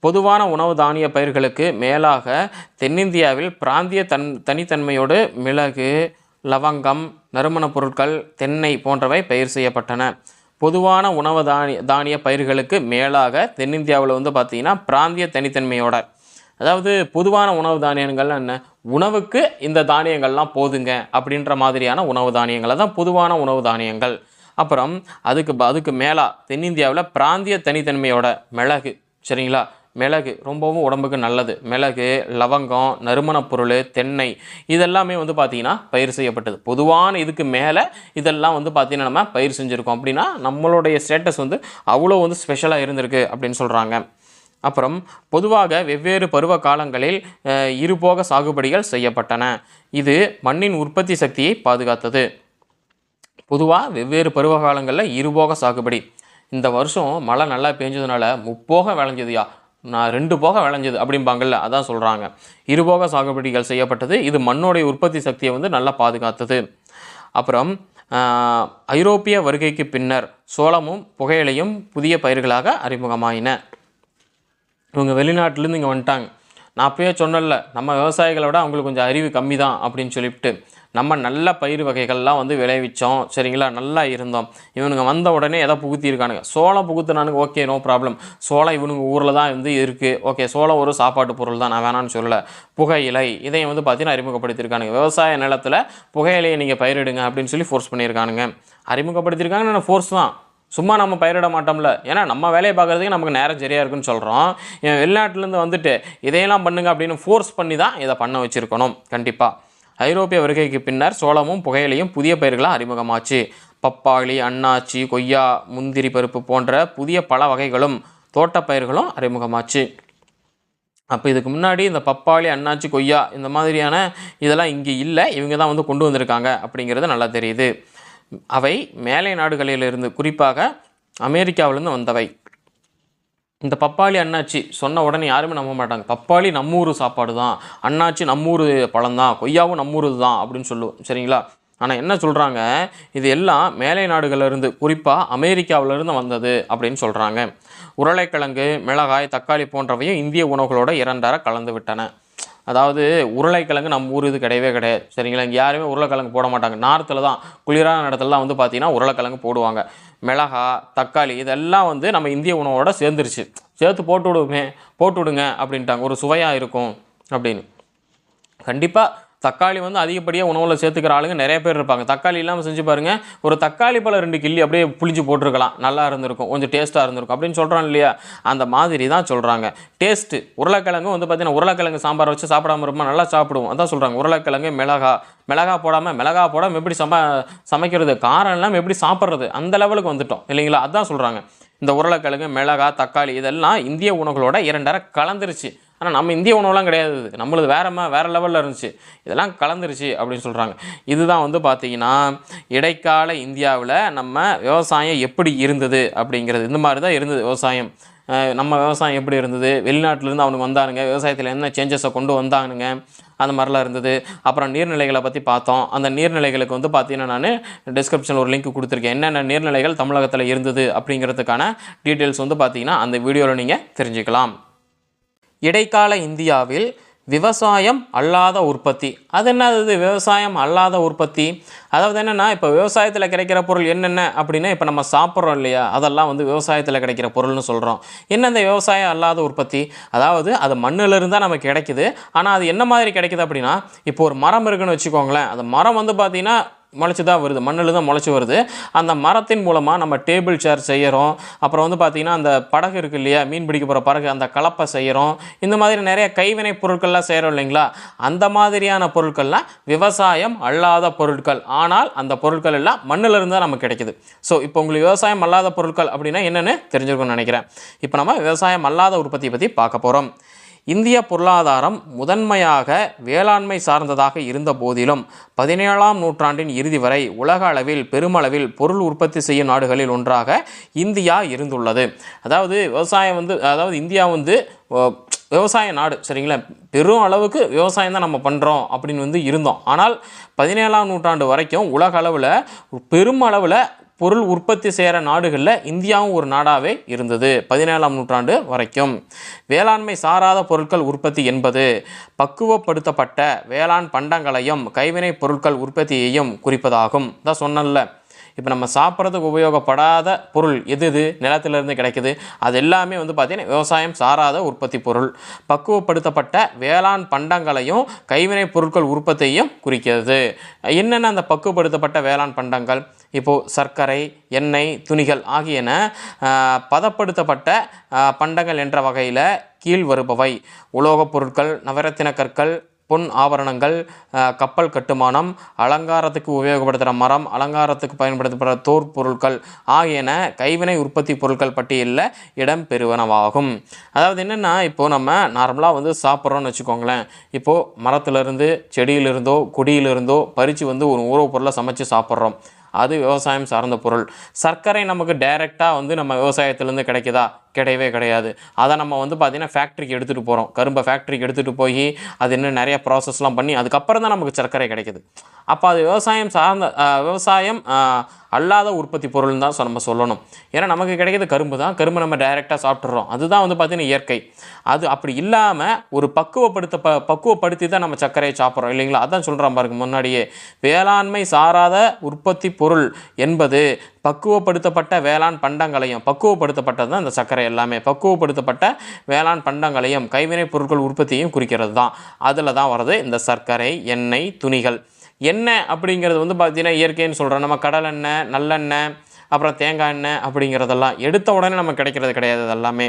பொதுவான உணவு தானிய பயிர்களுக்கு மேலாக தென்னிந்தியாவில் பிராந்திய தன் தனித்தன்மையோடு மிளகு லவங்கம் நறுமணப் பொருட்கள் தென்னை போன்றவை பயிர் செய்யப்பட்டன. பொதுவான உணவு தானிய தானிய பயிர்களுக்கு மேலாக தென்னிந்தியாவில் வந்து பார்த்திங்கன்னா பிராந்திய தனித்தன்மையோட. அதாவது பொதுவான உணவு தானியங்கள்லாம் என்ன? உணவுக்கு இந்த தானியங்கள்லாம் போதுங்க அப்படின்ற மாதிரியான உணவு தானியங்களை. தான் பொதுவான உணவு தானியங்கள். அப்புறம் அதுக்கு ப- அதுக்கு மேலாக தென்னிந்தியாவில் பிராந்திய தனித்தன்மையோட மிளகு சரிங்களா? மிளகு ரொம்பவும் உடம்புக்கு நல்லது. மிளகு லவங்கம் நறுமணப் பொருள் தென்னை இதெல்லாமே வந்து பார்த்திங்கன்னா பயிர் செய்யப்பட்டது. பொதுவான இதுக்கு மேலே இதெல்லாம் வந்து பார்த்திங்கன்னா நம்ம பயிர் செஞ்சுருக்கோம். அப்படின்னா நம்மளுடைய ஸ்டேட்டஸ் வந்து அவ்வளோ வந்து ஸ்பெஷலாக இருந்திருக்கு அப்படின்னு சொல்கிறாங்க அப்புறம் பொதுவாக வெவ்வேறு பருவ காலங்களில் இருபோக சாகுபடிகள் செய்யப்பட்டன. இது மண்ணின் உற்பத்தி சக்தியை பாதுகாத்தது. பொதுவாக வெவ்வேறு பருவ காலங்களில் இருபோக சாகுபடி. இந்த வருஷம் மழை நல்லா பெஞ்சதுனால முப்போக விளைஞ்சதுயா? நான் ரெண்டு போக விளைஞ்சது அப்படிம்பாங்கல்ல அதான் சொல்கிறாங்க இருபோக சாகுபடிகள் செய்யப்பட்டது இது மண்ணோடைய உற்பத்தி சக்தியை வந்து நல்லா பாதுகாத்தது. அப்புறம் ஐரோப்பிய வருகைக்கு பின்னர் சோளமும் புகையிலையும் புதிய பயிர்களாக அறிமுகமாயின. இவங்க வெளிநாட்டிலேருந்து இங்கே வந்துட்டாங்க. நான் அப்பயே சொன்னேன்ல நம்ம விவசாயிகளை விட அவங்களுக்கு கொஞ்சம் அறிவு கம்மி தான் அப்படின்னு சொல்லிவிட்டு நம்ம நல்ல பயிர் வகைகள்லாம் வந்து விளைவித்தோம் சரிங்களா? நல்லா இருந்தோம். இவனுங்க வந்த உடனே எதை புகுத்தியிருக்கானுங்க? சோளம் புகுத்துனானுங்க ஓகே நோ ப்ராப்ளம் சோளம் இவனுங்க ஊரில் தான் வந்து இருக்குது ஓகே சோளம் ஒரு சாப்பாட்டு பொருள் தான். நான் வேணான்னு சொல்லலை. புகையிலை இதையும் வந்து பார்த்தீங்கன்னா அறிமுகப்படுத்தியிருக்கானுங்க. விவசாய நிலத்தில் புகையிலையை நீங்கள் பயிரிடுங்க அப்படின்னு சொல்லி ஃபோர்ஸ் பண்ணியிருக்கானுங்க. அறிமுகப்படுத்தியிருக்காங்க ஃபோர்ஸ் தான். சும்மா நம்ம பயிரிட மாட்டோம்ல. ஏன்னா நம்ம வேலையை பார்க்குறதுக்கு நமக்கு நேரம் சரியாக இருக்குன்னு சொல்கிறோம் வெளிநாட்டிலேருந்து வந்துட்டு இதையெல்லாம் பண்ணுங்க அப்படின்னு ஃபோர்ஸ் பண்ணி தான் இதை பண்ண வச்சுருக்கணும். கண்டிப்பாக ஐரோப்பிய வருகைக்கு பின்னர் சோளமும் புகையிலையும் புதிய பயிர்களாக அறிமுகமாச்சு. பப்பாளி அண்ணாச்சி கொய்யா முந்திரி பருப்பு போன்ற புதிய பல வகைகளும் தோட்டப்பயிர்களும் அறிமுகமாச்சு. அப்போ இதுக்கு முன்னாடி இந்த பப்பாளி அண்ணாச்சி கொய்யா இந்த மாதிரியான இதெல்லாம் இங்கே இல்லை. இவங்க தான் வந்து கொண்டு வந்திருக்காங்க அப்படிங்கிறது நல்லா தெரியுது. அவை மேலை நாடுகளிலிருந்து குறிப்பாக அமெரிக்காவிலேருந்து வந்தவை. இந்த பப்பாளி அண்ணாச்சி சொன்ன உடனே யாருமே நம்ப மாட்டாங்க. பப்பாளி நம்மூர் சாப்பாடு தான். அண்ணாச்சி நம்மூர் பழம் தான். கொய்யாவும் நம்மூர் தான் அப்படின்னு சொல்லுவோம். சரிங்களா? ஆனால் என்ன சொல்கிறாங்க இது எல்லாம் மேலை நாடுகளிலிருந்து குறிப்பாக அமெரிக்காவிலிருந்து வந்தது அப்படின்னு சொல்கிறாங்க உருளைக்கிழங்கு மிளகாய் தக்காளி போன்றவையும் இந்திய உணவுகளோட இரண்டர கலந்து விட்டன. அதாவது உருளைக்கிழங்கு நம்ம ஊர் இது கிடையவே கிடையாது. சரிங்களா? இங்கே யாருமே உருளைக்கிழங்கு போட மாட்டாங்க. நார்த்தில் தான் குளிரான இடத்துலலாம் வந்து பார்த்தீங்கன்னா உருளைக்கிழங்கு போடுவாங்க. மிளகா தக்காளி இதெல்லாம் வந்து நம்ம இந்திய உணவோட சேர்ந்துருச்சு. சேர்த்து போட்டு விடுவோமே போட்டு விடுங்க அப்படின்ட்டாங்க. ஒரு சுவையாக இருக்கும் அப்படின்னு. கண்டிப்பாக தக்காளி வந்து அதிகப்படியாக உணவில் சேர்த்துக்கிற ஆளுங்க நிறைய பேர் இருப்பாங்க. தக்காளி இல்லாமல் செஞ்சு பாருங்கள் ஒரு தக்காளி பழம் ரெண்டு கிள்ளி அப்படியே புளிஞ்சு போட்டிருக்கலாம். நல்லா இருந்திருக்கும் கொஞ்சம் டேஸ்ட்டாக இருந்திருக்கும் அப்படின்னு சொல்கிறான் இல்லையா? அந்த மாதிரி தான் சொல்கிறாங்க டேஸ்ட்டு உருளைக்கிழங்கு வந்து பார்த்திங்கன்னா உருளைக்கிழங்கு சாம்பார் வச்சு சாப்பிடாம இருப்போம்? நல்லா சாப்பிடுவோம். அதான் சொல்கிறாங்க உருளைக்கிழங்கு மிளகா மிளகா போடாமல் மிளகா போடாமல் எப்படி சம சமைக்கிறது? காரம் இல்லாமல் எப்படி சாப்பிட்றது? அந்த லெவலுக்கு வந்துட்டோம். இல்லைங்களா? அதான் சொல்கிறாங்க இந்த உருளைக்கிழங்கு மிளகா தக்காளி இதெல்லாம் இந்திய உணவுகளோட இரண்டரை கலந்துருச்சு. ஆனால் நம்ம இந்திய உணவுலாம் கிடையாது இது. நம்மளது வேறமா வேறு லெவலில் இருந்துச்சு. இதெல்லாம் கலந்துருச்சு அப்படின்னு சொல்கிறாங்க இதுதான் வந்து பார்த்திங்கன்னா இடைக்கால இந்தியாவில் நம்ம விவசாயம் எப்படி இருந்தது அப்படிங்கிறது. இந்த மாதிரி தான் இருந்தது விவசாயம். நம்ம விவசாயம் எப்படி இருந்தது? வெளிநாட்டிலேருந்து அவனுக்கு வந்தானுங்க. விவசாயத்தில் என்ன சேஞ்சஸை கொண்டு வந்தானுங்க? அந்த மாதிரிலாம் இருந்தது. அப்புறம் நீர்நிலைகளை பற்றி பார்த்தோம். அந்த நீர்நிலைகளுக்கு வந்து பார்த்தீங்கன்னா நான் டிஸ்கிரிப்ஷனில் ஒரு லிங்க் கொடுத்துருக்கேன். என்னென்ன நீர்நிலைகள் தமிழகத்தில் இருந்தது அப்படிங்கிறதுக்கான டீட்டெயில்ஸ் வந்து பார்த்தீங்கன்னா அந்த வீடியோவில் நீங்கள் தெரிஞ்சுக்கலாம். இடைக்கால இந்தியாவில் விவசாயம் அல்லாத உற்பத்தி. அது என்னது? விவசாயம் அல்லாத உற்பத்தி. அதாவது என்னென்னா இப்போ விவசாயத்தில் கிடைக்கிற பொருள் என்னென்ன அப்படின்னா இப்போ நம்ம சாப்பிட்றோம் இல்லையா? அதெல்லாம் வந்து விவசாயத்தில் கிடைக்கிற பொருள்னு சொல்கிறோம் என்ன இந்த விவசாயம் அல்லாத உற்பத்தி? அதாவது அது மண்ணிலிருந்து தான் நமக்கு கிடைக்குது. ஆனால் அது என்ன மாதிரி கிடைக்குது அப்படின்னா இப்போ ஒரு மரம் இருக்குன்னு வச்சுக்கோங்களேன். அந்த மரம் வந்து பார்த்திங்கன்னா முளைச்சி தான் வருது. மண்ணில் தான் முளைச்சி வருது. அந்த மரத்தின் மூலமாக நம்ம டேபிள் சேர் செய்கிறோம் அப்புறம் வந்து பார்த்திங்கன்னா அந்த படகு இருக்குது இல்லையா? மீன் பிடிக்க போகிற படகு அந்த கலப்பை செய்கிறோம் இந்த மாதிரி நிறைய கைவினை பொருட்கள்லாம் செய்கிறோம் இல்லைங்களா? அந்த மாதிரியான பொருட்கள்லாம் விவசாயம் அல்லாத பொருட்கள். ஆனால் அந்த பொருட்கள் எல்லாம் மண்ணில் தான் நமக்கு கிடைக்குது. ஸோ இப்போ உங்களுக்கு விவசாயம் அல்லாத பொருட்கள் அப்படின்னா என்னென்னு தெரிஞ்சிருக்கும்னு நினைக்கிறேன். இப்போ நம்ம விவசாயம் அல்லாத உற்பத்தியை பற்றி பார்க்க போகிறோம் இந்திய பொருளாதாரம் முதன்மையாக வேளாண்மை சார்ந்ததாக இருந்த போதிலும் பதினேழாம் நூற்றாண்டின் இறுதி வரை உலக அளவில் பெருமளவில் பொருள் உற்பத்தி செய்யும் நாடுகளில் ஒன்றாக இந்தியா இருந்துள்ளது. அதாவது விவசாயம் வந்து அதாவது இந்தியா வந்து விவசாய நாடு சரிங்களா? பெரும் அளவுக்கு விவசாயம் தான் நம்ம பண்ணுறோம் அப்படின்னு வந்து இருந்தோம். ஆனால் பதினேழாம் நூற்றாண்டு வரைக்கும் உலக அளவில் பெரும் அளவில் பொருள் உற்பத்தி செய்கிற நாடுகளில் இந்தியாவும் ஒரு நாடாகவே இருந்தது பதினேழாம் நூற்றாண்டு வரைக்கும். வேளாண்மை சாராத பொருட்கள் உற்பத்தி என்பது பக்குவப்படுத்தப்பட்ட வேளாண் பண்டங்களையும் கைவினைப் பொருட்கள் உற்பத்தியையும் குறிப்பதாகும். தான் சொன்னல இப்போ நம்ம சாப்பிட்றதுக்கு உபயோகப்படாத பொருள் எது எது நிலத்திலிருந்து கிடைக்குது. அது எல்லாமே வந்து பார்த்திங்கன்னா விவசாயம் சாராத உற்பத்தி பொருள். பக்குவப்படுத்தப்பட்ட வேளாண் பண்டங்களையும் கைவினைப் பொருட்கள் உற்பத்தியையும் குறிக்கிறது. என்னென்ன அந்த பக்குவப்படுத்தப்பட்ட வேளாண் பண்டங்கள்? இப்போது சர்க்கரை எண்ணெய் துணிகள் ஆகியன பதப்படுத்தப்பட்ட பண்டங்கள் என்ற வகையில் கீழ் வருபவை உலோகப் பொருட்கள் நவரத்தின கற்கள் பொன் ஆபரணங்கள் கப்பல் கட்டுமானம் அலங்காரத்துக்கு உபயோகப்படுத்துகிற மரம் அலங்காரத்துக்கு பயன்படுத்தப்படுற தோற் பொருட்கள் ஆகியன கைவினை உற்பத்தி பொருட்கள் பட்டியலில் இடம் பெறுவனவாகும். அதாவது என்னென்னா இப்போது நம்ம நார்மலாக வந்து சாப்பிட்றோன்னு வச்சுக்கோங்களேன். இப்போது மரத்துலேருந்து செடியிலிருந்தோ கொடியிலிருந்தோ பறித்து வந்து ஒரு உணவுப் பொருளை சமைச்சு சாப்பிட்றோம். அது விவசாயம் சார்ந்த பொருள். சர்க்கரை நமக்கு டைரெக்டாக வந்து நம்ம விவசாயத்துலேருந்து கிடைக்குதா? கிடையவே கிடையாது. அதை நம்ம வந்து பார்த்திங்கன்னா ஃபேக்ட்ரிக்கு எடுத்துகிட்டு போகிறோம் கரும்பை ஃபேக்ட்ரிக்கு எடுத்துகிட்டு போய் அது இன்னும் நிறைய ப்ராசஸ்லாம் பண்ணி அதுக்கப்புறம் தான் நமக்கு சர்க்கரை கிடைக்குது. அப்போ அது விவசாயம் சார்ந்த விவசாயம் அல்லாத உற்பத்தி பொருள்னு தான் நம்ம சொல்லணும். ஏன்னா நமக்கு கிடைக்கிறது கரும்பு தான். கரும்பு நம்ம டைரெக்டாக சாப்பிட்றோம் அதுதான் வந்து பார்த்திங்கன்னா இயற்கை. அது அப்படி இல்லாமல் ஒரு பக்குவப்படுத்த ப பக்குவப்படுத்தி தான் நம்ம சர்க்கரையை சாப்பிட்றோம் இல்லைங்களா? அதான் சொல்கிறோம் பாருங்க முன்னாடியே. வேளாண்மை சாராத உற்பத்தி பொருள் என்பது பக்குவப்படுத்தப்பட்ட வேளாண் பண்டங்களையும் பக்குவப்படுத்தப்பட்டது தான் இந்த சர்க்கரை எல்லாமே. பக்குவப்படுத்தப்பட்ட வேளாண் பண்டங்களையும் கைவினைப் பொருட்கள் உற்பத்தியையும் குறிக்கிறது தான் அதில் தான் வருது இந்த சர்க்கரை எண்ணெய் துணிகள். எண்ணெய் அப்படிங்கிறது வந்து பார்த்தீங்கன்னா இயற்கைன்னு சொல்கிறோம் நம்ம கடலெண்ணெய் நல்லெண்ணெய் அப்புறம் தேங்காய் எண்ணெய் அப்படிங்கிறதெல்லாம் எடுத்த உடனே நமக்கு கிடைக்கிறது கிடையாது இது எல்லாமே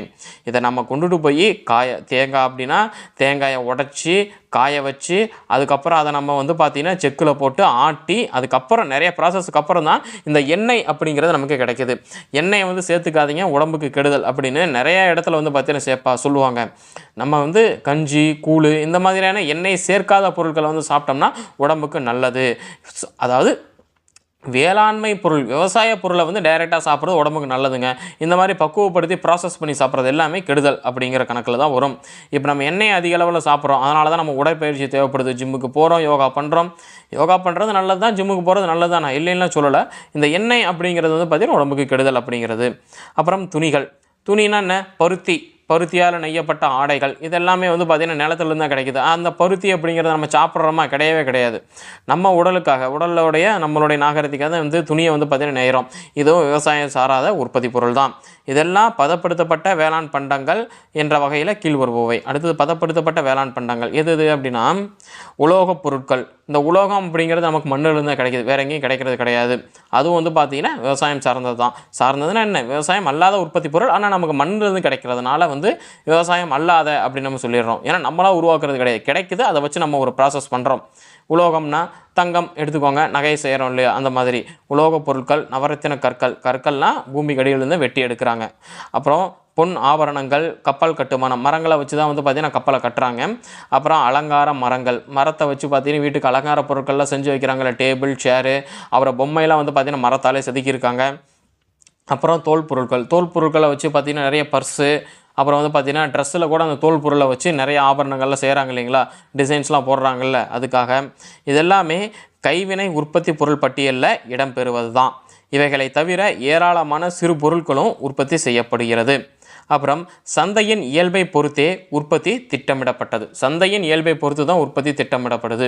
இதை நம்ம கொண்டுட்டு போய் காய தேங்காய் அப்படின்னா தேங்காயை உடச்சி காய வச்சு அதுக்கப்புறம் அதை நம்ம வந்து பார்த்திங்கன்னா செக்கில் போட்டு ஆட்டி அதுக்கப்புறம் நிறைய ப்ராசஸ்க்கு அப்புறம் தான் இந்த எண்ணெய் அப்படிங்கிறது நமக்கு கிடைக்கிது. எண்ணெயை வந்து சேர்த்துக்காதீங்க உடம்புக்கு கெடுதல் அப்படின்னு நிறைய இடத்துல வந்து பார்த்தீங்கன்னா சேர்ப்பா சொல்லுவாங்க. நம்ம வந்து கஞ்சி கூழ் இந்த மாதிரியான எண்ணெய் சேர்க்காத பொருட்களை வந்து சாப்பிட்டோம்னா உடம்புக்கு நல்லது. அதாவது வேளாண்மை பொருள் விவசாய பொருளை வந்து டைரெக்டாக சாப்பிட்றது உடம்புக்கு நல்லதுங்க. இந்த மாதிரி பக்குவப்படுத்தி ப்ராசஸ் பண்ணி சாப்பிட்றது எல்லாமே கெடுதல் அப்படிங்கிற கணக்கில் தான் வரும். இப்போ நம்ம எண்ணெய் அதிக அளவில் சாப்பிட்றோம். அதனால தான் நம்ம உடற்பயிற்சி தேவைப்படுது. ஜிம்முக்கு போகிறோம் யோகா பண்ணுறோம் யோகா பண்ணுறது நல்லது தான் ஜிம்முக்கு போகிறது நல்லது தான். நான் இல்லைன்னா சொல்லலை. இந்த எண்ணெய் அப்படிங்கிறது வந்து பார்த்திங்கன்னா உடம்புக்கு கெடுதல் அப்படிங்கிறது. அப்புறம் துணிகள். துணின்னா என்ன? பருத்தி. பருத்தியால் நெய்யப்பட்ட ஆடைகள் இதெல்லாமே வந்து பார்த்திங்கன்னா நிலத்துலேருந்து தான் கிடைக்குது. அந்த பருத்தி அப்படிங்கிறத நம்ம சாப்பிட்றோமா? கிடையவே கிடையாது. நம்ம உடலுக்காக உடலுடைய நம்மளுடைய நாகரிகத்துக்காக வந்து துணியை வந்து பார்த்திங்கன்னா நெய்கிறோம் இதுவும் விவசாயம் சாராத உற்பத்தி பொருள் தான் இதெல்லாம் பதப்படுத்தப்பட்ட வேளாண் பண்டங்கள் என்ற வகையில் கீழ் வருபவை அடுத்தது பதப்படுத்தப்பட்ட வேளாண் பண்டங்கள். எது எது அப்படின்னா உலோகப் பொருட்கள். இந்த உலோகம் அப்படிங்கிறது நமக்கு மண்ணிலிருந்து தான் கிடைக்குது. வேற எங்கேயும் கிடைக்கிறது கிடையாது. அதுவும் வந்து பார்த்திங்கன்னா விவசாயம் சார்ந்தது தான் சார்ந்ததுன்னா என்ன? விவசாயம் அல்லாத உற்பத்தி பொருள். ஆனால் நமக்கு மண்ணிலிருந்து கிடைக்கிறதுனால வந்து வந்து விவசாயம் அல்லாத அப்படின்னு நம்ம சொல்லிடுறோம். ஏன்னா நம்மளாக உருவாக்குறது கிடையாது. கிடைக்குது அதை வச்சு நம்ம ஒரு ப்ராசஸ் பண்ணுறோம் உலோகம்னா தங்கம் எடுத்துக்கோங்க நகை செய்கிறோம் இல்லையா? அந்த மாதிரி. உலோகப் பொருட்கள் நவரத்தின கற்கள். கற்கள்லாம் பூமிக்கு அடியிலிருந்து வெட்டி எடுக்கிறாங்க. அப்புறம் பொன் ஆபரணங்கள் கப்பல் கட்டுமானம். மரங்களை வச்சு தான் வந்து பார்த்திங்கன்னா கப்பலை கட்டுறாங்க. அப்புறம் அலங்கார மரங்கள். மரத்தை வச்சு பார்த்திங்கன்னா வீட்டுக்கு அலங்கார பொருட்கள்லாம் செஞ்சு வைக்கிறாங்களே டேபிள் சேரு அப்புறம் பொம்மையெல்லாம் வந்து பார்த்திங்கன்னா மரத்தாலே செதுக்கியிருக்காங்க. அப்புறம் தோல் பொருட்கள். தோல் பொருட்களை வச்சு பார்த்திங்கன்னா நிறைய பர்ஸு அப்புறம் வந்து பார்த்திங்கன்னா ட்ரெஸ்ஸில் கூட அந்த தோல் பொருளை வச்சு நிறைய ஆபரணங்கள்லாம் செய்கிறாங்க இல்லைங்களா? டிசைன்ஸ்லாம் போடுறாங்கல்ல அதுக்காக. இதெல்லாமே கைவினை உற்பத்தி பொருள் பட்டியலில் இடம்பெறுவது தான் இவைகளை தவிர ஏராளமான சிறு பொருட்களும் உற்பத்தி செய்யப்படுகிறது. அப்புறம் சந்தையின் இயல்பை பொறுத்தே உற்பத்தி திட்டமிடப்பட்டது. சந்தையின் இயல்பை பொறுத்து தான் உற்பத்தி திட்டமிடப்படுது.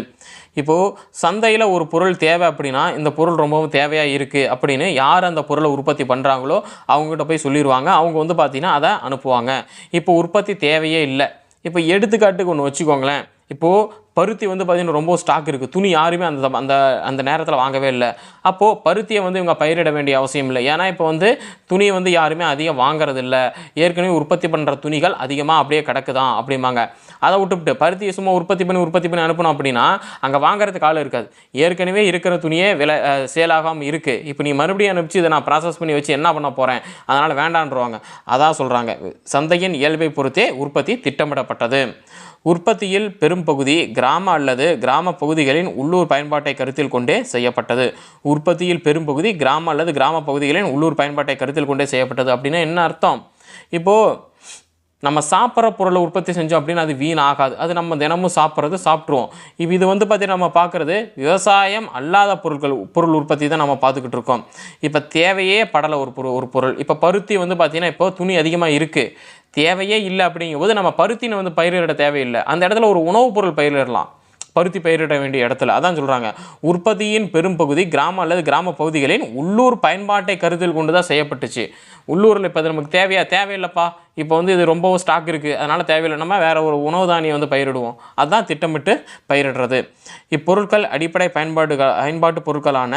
இப்போது சந்தையில் ஒரு பொருள் தேவை அப்படின்னா இந்த பொருள் ரொம்பவும் தேவையாக இருக்குது அப்படின்னு யார் அந்த பொருளை உற்பத்தி பண்ணுறாங்களோ அவங்ககிட்ட போய் சொல்லிடுவாங்க அவங்க வந்து பார்த்திங்கன்னா அதை அனுப்புவாங்க. இப்போ உற்பத்தி தேவையே இல்லை. இப்போ எடுத்துக்காட்டுக்கு ஒன்று வச்சுக்கோங்களேன். இப்போது பருத்தி வந்து பார்த்திங்கன்னா ரொம்ப ஸ்டாக் இருக்குது துணி யாருமே அந்த அந்த அந்த நேரத்தில் வாங்கவே இல்லை. அப்போது பருத்தியை வந்து இவங்க பயிரிட வேண்டிய அவசியம் இல்லை. ஏன்னா இப்போ வந்து துணியை வந்து யாருமே அதிகம் வாங்குறது இல்லை ஏற்கனவே உற்பத்தி பண்ணுற துணிகள் அதிகமாக அப்படியே கிடக்குதான் அப்படிம்பாங்க. அதை விட்டுவிட்டு பருத்தியை சும்மா உற்பத்தி பண்ணி உற்பத்தி பண்ணி அனுப்பணும் அப்படின்னா அங்கே வாங்குறதுக்கு ஆள் இருக்காது. ஏற்கனவே இருக்கிற துணியே விலை சேலாகாமல் இருக்குது இப்போ நீ மறுபடியும் அனுப்பிச்சு இதை நான் ப்ராசஸ் பண்ணி வச்சு என்ன பண்ண போகிறேன் அதனால் வேண்டான்றவாங்க. அதான் சொல்கிறாங்க சந்தையின் இயல்பை பொறுத்தே உற்பத்தி திட்டமிடப்பட்டது. உற்பத்தியில் பெரும் பகுதி கிராம அல்லது கிராம பகுதிகளின் உள்ளூர் பயன்பாட்டை கருத்தில் கொண்டே செய்யப்பட்டது. உற்பத்தியில் பெரும்பகுதி கிராம அல்லது கிராம பகுதிகளின் உள்ளூர் பயன்பாட்டை கருத்தில் கொண்டே செய்யப்பட்டது அப்படின்னா என்ன அர்த்தம்? இப்போது நம்ம சாப்பிட்ற பொருளை உற்பத்தி செஞ்சோம் அப்படின்னா அது வீண் ஆகாது அது நம்ம தினமும் சாப்பிட்றது சாப்பிட்ருவோம். இப்போ இது வந்து பார்த்தீங்கன்னா நம்ம பார்க்குறது விவசாயம் அல்லாத பொருட்கள் பொருள் உற்பத்தி தான் நம்ம பார்த்துக்கிட்டு இருக்கோம். இப்போ தேவையே படலை ஒரு பொருள் ஒரு பொருள். இப்போ பருத்தி வந்து பார்த்திங்கன்னா இப்போ துணி அதிகமாக இருக்குது தேவையே இல்லை அப்படிங்கும்போது நம்ம பருத்தின்னு வந்து பயிரிட தேவையில்லை. அந்த இடத்துல ஒரு உணவுப் பொருள் பயிரிடலாம். பருத்தி பயிரிட வேண்டிய இடத்துல. அதான் சொல்கிறாங்க உற்பத்தியின் பெரும்பகுதி கிராம அல்லது கிராம பகுதிகளின் உள்ளூர் பயன்பாட்டை கருத்தில் கொண்டு தான் செய்யப்பட்டுச்சு. உள்ளூரில் இப்போ அது நமக்கு தேவையா? தேவையில்லைப்பா. இப்போ வந்து இது ரொம்பவும் ஸ்டாக் இருக்குது அதனால் தேவையில்லை. நம்ம வேறு ஒரு உணவு தானியம் வந்து பயிரிடுவோம். அதுதான் திட்டமிட்டு பயிரிடுறது. இப்பொருட்கள் அடிப்படை பயன்பாடுகள் பயன்பாட்டு பொருட்களான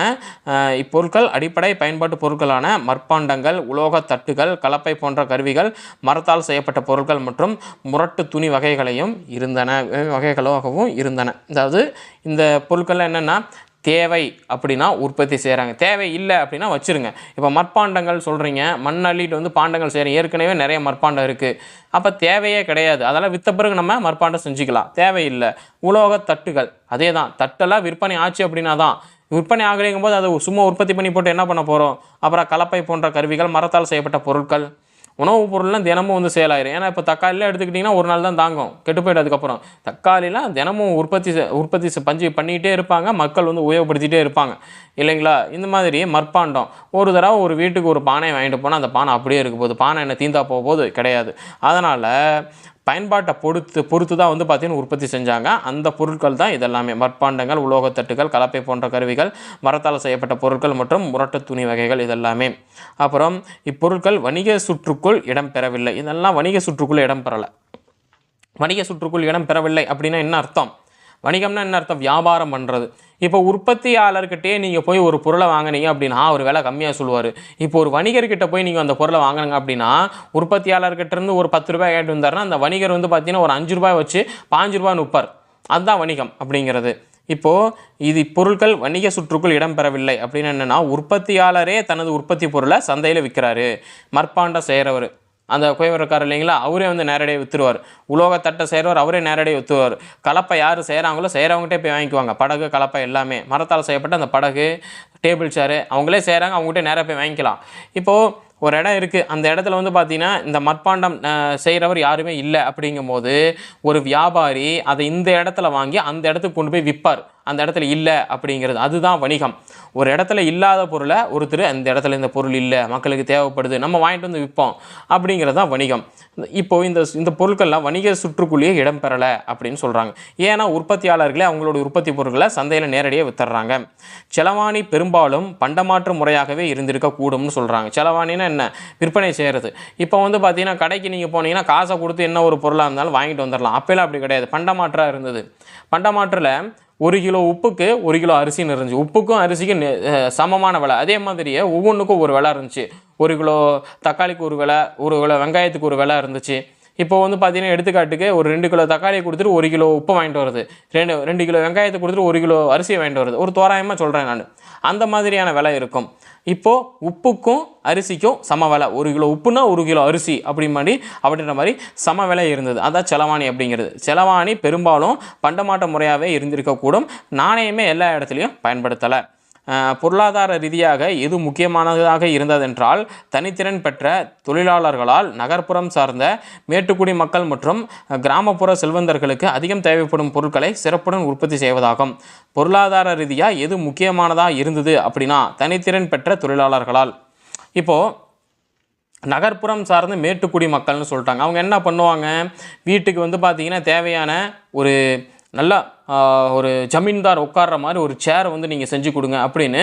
இப்பொருட்கள் அடிப்படை பயன்பாட்டு பொருட்களான மட்பாண்டங்கள் உலோகத் தட்டுகள் கலப்பை போன்ற கருவிகள் மரத்தால் செய்யப்பட்ட பொருட்கள் மற்றும் முரட்டு துணி வகைகளையும் இருந்தன வகைகளாகவும் இருந்தன. அதாவது இந்த பொருட்கள் என்னென்னா தேவை அப்படின்னா உற்பத்தி செய்கிறாங்க தேவை இல்லை அப்படின்னா வச்சுருங்க. இப்போ மட்பாண்டங்கள் சொல்கிறீங்க மண் அள்ளிட்டு வந்து பாண்டங்கள் செய்கிறீங்க ஏற்கனவே நிறைய மட்பாண்டம் இருக்குது அப்போ தேவையே கிடையாது. அதெல்லாம் விற்ற பிறகு நம்ம மட்பாண்டம் செஞ்சுக்கலாம். தேவையில்லை உலோக தட்டுகள் அதே தான் தட்டெல்லாம் விற்பனை ஆச்சு அப்படின்னா தான் விற்பனை ஆகலைங்கும் போது அதை சும்மா உற்பத்தி பண்ணி போட்டு என்ன பண்ண போகிறோம் அப்புறம் கலப்பை போன்ற கருவிகள் மரத்தால் செய்யப்பட்ட பொருட்கள் உணவுப் பொருள்லாம் தினமும் வந்து சேல் ஆயிரும். ஏன்னா இப்போ தக்காளிலாம் எடுத்துக்கிட்டிங்கன்னா ஒரு நாள் தான் தாங்கும். கெட்டு போயிடும் அதுக்கப்புறம் தக்காளிலாம் தினமும் உற்பத்தி உற்பத்தி பஞ்சு பண்ணிக்கிட்டே இருப்பாங்க. மக்கள் வந்து உபயோகப்படுத்திகிட்டே இருப்பாங்க. இல்லைங்களா? இந்த மாதிரி மற்பாண்டம் ஒரு தடவை ஒரு வீட்டுக்கு ஒரு பானை வாங்கிட்டு போனால் அந்த பானை அப்படியே இருக்க போகுது. பானை என்ன தீந்தா போக போகுது. கிடையாது. அதனால் பயன்பாட்டை பொறுத்து பொறுத்து தான் வந்து பார்த்திங்கன்னா உற்பத்தி செஞ்சாங்க. அந்த பொருட்கள் தான் இதெல்லாமே. மட்பாண்டங்கள் உலோகத்தட்டுகள் கலப்பை போன்ற கருவிகள் மரத்தால் செய்யப்பட்ட பொருட்கள் மற்றும் முரட்டு துணி வகைகள் இதெல்லாமே. அப்புறம் இப்பொருட்கள் வணிக சுற்றுக்குள் இடம்பெறவில்லை இதெல்லாம் வணிக சுற்றுக்குள் இடம்பெறலை வணிக சுற்றுக்குள் இடம் பெறவில்லை அப்படின்னா என்ன அர்த்தம்? வணிகம்னா என்ன அர்த்தம்? வியாபாரம் பண்ணுறது இப்போ உற்பத்தியாளர்கிட்டே நீங்கள் போய் ஒரு பொருளை வாங்குனீங்க அப்படின்னா அவர் விலை கம்மியாக சொல்லுவார். இப்போ ஒரு வணிகர்கிட்ட போய் நீங்கள் அந்த பொருளை வாங்கினீங்க அப்படின்னா உற்பத்தியாளர்கிட்டேருந்து ஒரு பத்து ரூபாய் கேட்டு வந்தாருன்னா அந்த வணிகர் வந்து பார்த்தீங்கன்னா ஒரு அஞ்சு ரூபாய் வச்சு பாஞ்சு ரூபாய் நுப்பார் அதுதான் வணிகம் அப்படிங்கிறது. இப்போது இது பொருட்கள் வணிக சுற்றுக்குள் இடம்பெறவில்லை அப்படின்னு என்னென்னா உற்பத்தியாளரே தனது உற்பத்தி பொருளை சந்தையில் விற்கிறாரு மற்பாண்டம் செய்கிறவர் அந்த குயவரக்காரர் இல்லைங்களா? அவரே வந்து நேரடியாக விற்றுருவார் உலோகத்தட்டை செய்கிறவர் அவரே நேரடியாக விற்றுவார் கலப்பை யார் செய்கிறாங்களோ செய்கிறவங்ககிட்டே போய் வாங்கிக்குவாங்க. படகு கலப்பை எல்லாமே. மரத்தால் செய்யப்பட்ட அந்த படகு டேபிள் சேரு அவங்களே செய்கிறாங்க அவங்ககிட்ட நேராக போய் வாங்கிக்கலாம். இப்போது ஒரு இடம் இருக்குது அந்த இடத்துல வந்து பார்த்திங்கன்னா இந்த மட்பாண்டம் செய்கிறவர் யாருமே இல்லை அப்படிங்கும்போது ஒரு வியாபாரி அதை இந்த இடத்துல வாங்கி அந்த இடத்துக்கு கொண்டு போய் விற்பார் அந்த இடத்துல இல்லை அப்படிங்கிறது அதுதான் வணிகம். ஒரு இடத்துல இல்லாத பொருளை ஒருத்தர் அந்த இடத்துல இந்த பொருள் இல்லை மக்களுக்கு தேவைப்படுது நம்ம வாங்கிட்டு வந்து விற்போம் அப்படிங்கிறது தான் வணிகம். இப்போ இந்த இந்த பொருட்கள்லாம் வணிக சுற்றுக்குள்ளேயே இடம் பெறலை அப்படின்னு சொல்கிறாங்க ஏன்னா உற்பத்தியாளர்களே அவங்களோட உற்பத்தி பொருட்களை சந்தையில் நேரடியாக வித்துடுறாங்க செலவாணி பெரும்பாலும் பண்டமாற்று முறையாகவே இருந்திருக்கக்கூடும்னு சொல்கிறாங்க செலவாணின்னா என்ன? விற்பனை செய்கிறது இப்போ வந்து பார்த்தீங்கன்னா கடைக்கு நீங்கள் போனீங்கன்னா காசை கொடுத்து என்ன ஒரு பொருளாக இருந்தாலும் வாங்கிட்டு வந்துடலாம் அப்போல்லாம் அப்படி கிடையாது. பண்டமாற்றாக இருந்தது. பண்டமாற்றில் ஒரு கிலோ உப்புக்கு ஒரு கிலோ அரிசின்னு இருந்துச்சு. உப்புக்கும் அரிசிக்கும் சமமான விலை. அதே மாதிரியே ஒவ்வொன்றுக்கும் ஒரு விலை இருந்துச்சு. ஒரு கிலோ தக்காளிக்கு ஒரு விலை ஒரு கிலோ வெங்காயத்துக்கு ஒரு விலை இருந்துச்சு. இப்போ வந்து பார்த்தீங்கன்னா எடுத்துக்காட்டுக்கு ஒரு ரெண்டு கிலோ தக்காளியை கொடுத்துட்டு ஒரு கிலோ உப்பு வாங்கிட்டு வருது ரெண்டு ரெண்டு கிலோ வெங்காயத்தை கொடுத்துட்டு ஒரு கிலோ அரிசியை வாங்கிட்டு வருது ஒரு தோராயமாக சொல்கிறேன் நான். அந்த மாதிரியான விலை இருக்கும். இப்போது உப்புக்கும் அரிசிக்கும் சம விலை. ஒரு கிலோ உப்புனா ஒரு கிலோ அரிசி அப்படி மாதிரி அப்படின்ற மாதிரி சம விலை இருந்தது. அதான் செலவாணி அப்படிங்கிறது. செலவாணி பெரும்பாலும் பண்டமாட்ட முறையாகவே இருந்திருக்கக்கூடும். நாணயமே எல்லா இடத்துலையும் பயன்படுத்தலை. பொருளாதார ரீதியாக எது முக்கியமானதாக இருந்ததென்றால் தனித்திறன் பெற்ற தொழிலாளர்களால் நகர்ப்புறம் சார்ந்த மேட்டுக்குடி மக்கள் மற்றும் கிராமப்புற செல்வந்தர்களுக்கு அதிகம் தேவைப்படும் பொருட்களை சிறப்புடன் உற்பத்தி செய்வதாகும். பொருளாதார ரீதியாக எது முக்கியமானதாக இருந்தது அப்படின்னா தனித்திறன் பெற்ற தொழிலாளர்களால். இப்போது நகர்ப்புறம் சார்ந்த மேட்டுக்குடி மக்கள்னு சொல்லிட்டாங்க. அவங்க என்ன பண்ணுவாங்க? வீட்டுக்கு வந்து பார்த்திங்கன்னா தேவையான ஒரு நல்லா ஒரு ஜமீன்தார் உட்கார்ற மாதிரி ஒரு சேரை வந்து நீங்கள் செஞ்சு கொடுங்க அப்படின்னு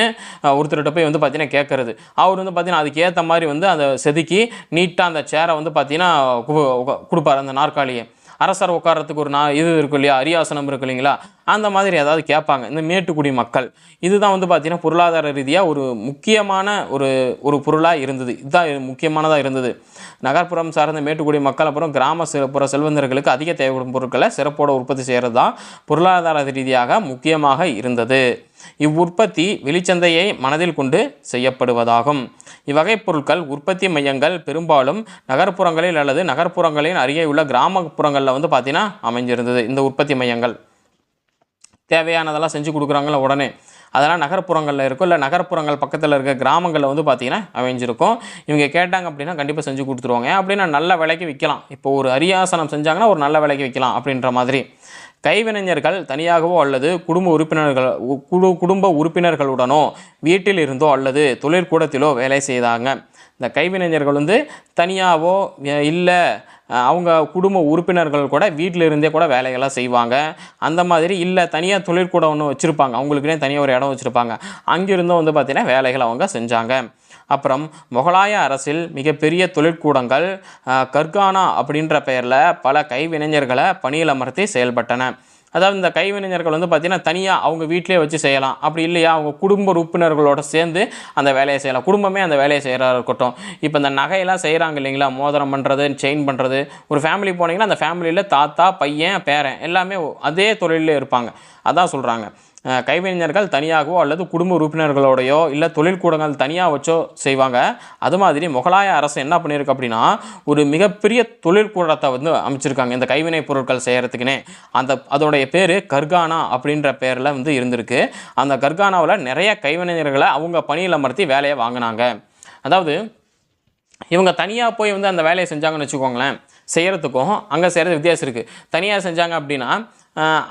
ஒருத்தர்கிட்ட போய் வந்து பார்த்தீங்கன்னா கேட்குறது அவர் வந்து பார்த்தீங்கன்னா அதுக்கேற்ற மாதிரி வந்து அதை செதுக்கி நீட்டாக அந்த சேரை வந்து பார்த்தீங்கன்னா கொடுப்பார் கொடுப்பாரு அந்த நாற்காலியை. அரசர் உட்காரத்துக்கு ஒரு நான் இது இருக்கும் இல்லையா அரியாசனம் இருக்கு இல்லைங்களா? அந்த மாதிரி ஏதாவது கேட்பாங்க. இந்த மேட்டுக்குடி மக்கள். இதுதான் வந்து பார்த்திங்கன்னா பொருளாதார ரீதியாக ஒரு முக்கியமான ஒரு ஒரு பொருளாக இருந்தது. இதுதான் முக்கியமானதாக இருந்தது. நகர்ப்புறம் சார்ந்த மேட்டுக்குடி மக்கள் அப்புறம் கிராம சிறப்புற செல்வந்தர்களுக்கு அதிக தேவைப்படும் பொருட்களை சிறப்போடு உற்பத்தி செய்கிறது தான் பொருளாதார ரீதியாக முக்கியமாக இருந்தது. இவ்வுற்பத்தி வெளிச்சந்தையை மனதில் கொண்டு செய்யப்படுவதாகும். இவ்வகை பொருட்கள் உற்பத்தி மையங்கள் பெரும்பாலும் நகர்ப்புறங்களில் அல்லது நகர்ப்புறங்களின் அருகே உள்ள கிராமப்புறங்களில் வந்து பார்த்தீங்கன்னா அமைஞ்சிருந்தது இந்த உற்பத்தி மையங்கள். தேவையானதெல்லாம் செஞ்சு கொடுக்குறாங்கள உடனே. அதெல்லாம் நகர்ப்புறங்களில் இருக்கும். இல்லை நகர்ப்புறங்கள் பக்கத்தில் இருக்க கிராமங்களில் வந்து பார்த்தீங்கன்னா அமைஞ்சிருக்கும். இவங்க கேட்டாங்க அப்படின்னா கண்டிப்பாக செஞ்சு கொடுத்துருவாங்க. அப்படின்னா நல்ல விலைக்கு விற்கலாம் இப்போ ஒரு அரியாசனம் செஞ்சாங்கன்னா ஒரு நல்ல விலைக்கு விற்கலாம் அப்படின்ற மாதிரி. கைவினைஞர்கள் தனியாகவோ அல்லது குடும்ப உறுப்பினர்கள் உ- குடு குடும்ப உறுப்பினர்களுடனோ வீட்டில் இருந்தோ அல்லது தொழிற்கூடத்திலோ வேலை செய்தாங்க. இந்த கைவினைஞர்கள் வந்து தனியாகவோ இல்லை அவங்க குடும்ப உறுப்பினர்கள் கூட வீட்டில் இருந்தே கூட வேலைகள்லாம் செய்வாங்க. அந்த மாதிரி இல்லை தனியாக தொழிற்கூடம் ஒன்று வச்சுருப்பாங்க. அவங்களுக்குனே தனியாக ஒரு இடம் வச்சுருப்பாங்க. அங்கிருந்தும் வந்து பார்த்திங்கன்னா வேலைகள் அவங்க செஞ்சாங்க. அப்புறம் முகலாய அரசில் மிகப்பெரிய தொழிற்கூடங்கள் கர்கானா அப்படின்ற பெயரில் பல கைவினைஞர்களை பணியில் அமர்த்தி செயல்பட்டன. அதாவது இந்த கைவினைஞர்கள் வந்து பார்த்திங்கன்னா தனியாக அவங்க வீட்டிலே வச்சு செய்யலாம். அப்படி இல்லையா? அவங்க குடும்ப உறுப்பினர்களோட சேர்ந்து அந்த வேலையை செய்யலாம். குடும்பமே அந்த வேலையை செய்கிறா இருக்கட்டும். இப்போ இந்த நகையெல்லாம் செய்கிறாங்க இல்லைங்களா? மோதிரம் பண்ணுறது செயின் பண்ணுறது ஒரு ஃபேமிலி போனீங்கன்னா அந்த ஃபேமிலியில் தாத்தா பையன் பேரன் எல்லாமே அதே தொழிலில் இருப்பாங்க. அதான் சொல்கிறாங்க கைவினைஞர்கள் தனியாகவோ அல்லது குடும்ப உறுப்பினர்களோடையோ இல்லை தொழிற்கூடங்கள் தனியாக வச்சோ செய்வாங்க. அது மாதிரி முகலாய அரசு என்ன பண்ணியிருக்கு அப்படின்னா ஒரு மிகப்பெரிய தொழிற்கூடத்தை வந்து அமைச்சிருக்காங்க. இந்த கைவினை பொருட்கள் செய்கிறதுக்குனே அந்த அதோடைய பேர் கர்கானா அப்படின்ற பேரில் வந்து இருந்திருக்கு. அந்த கர்கானாவில் நிறைய கைவினைஞர்களை அவங்க பணியில் அமர்த்தி வேலையை வாங்கினாங்க. அதாவது இவங்க தனியாக போய் வந்து அந்த வேலையை செஞ்சாங்கன்னு வச்சுக்கோங்களேன். செய்கிறதுக்கும் அங்கே செய்கிறது வித்தியாசம் இருக்குது தனியாக செஞ்சாங்க அப்படின்னா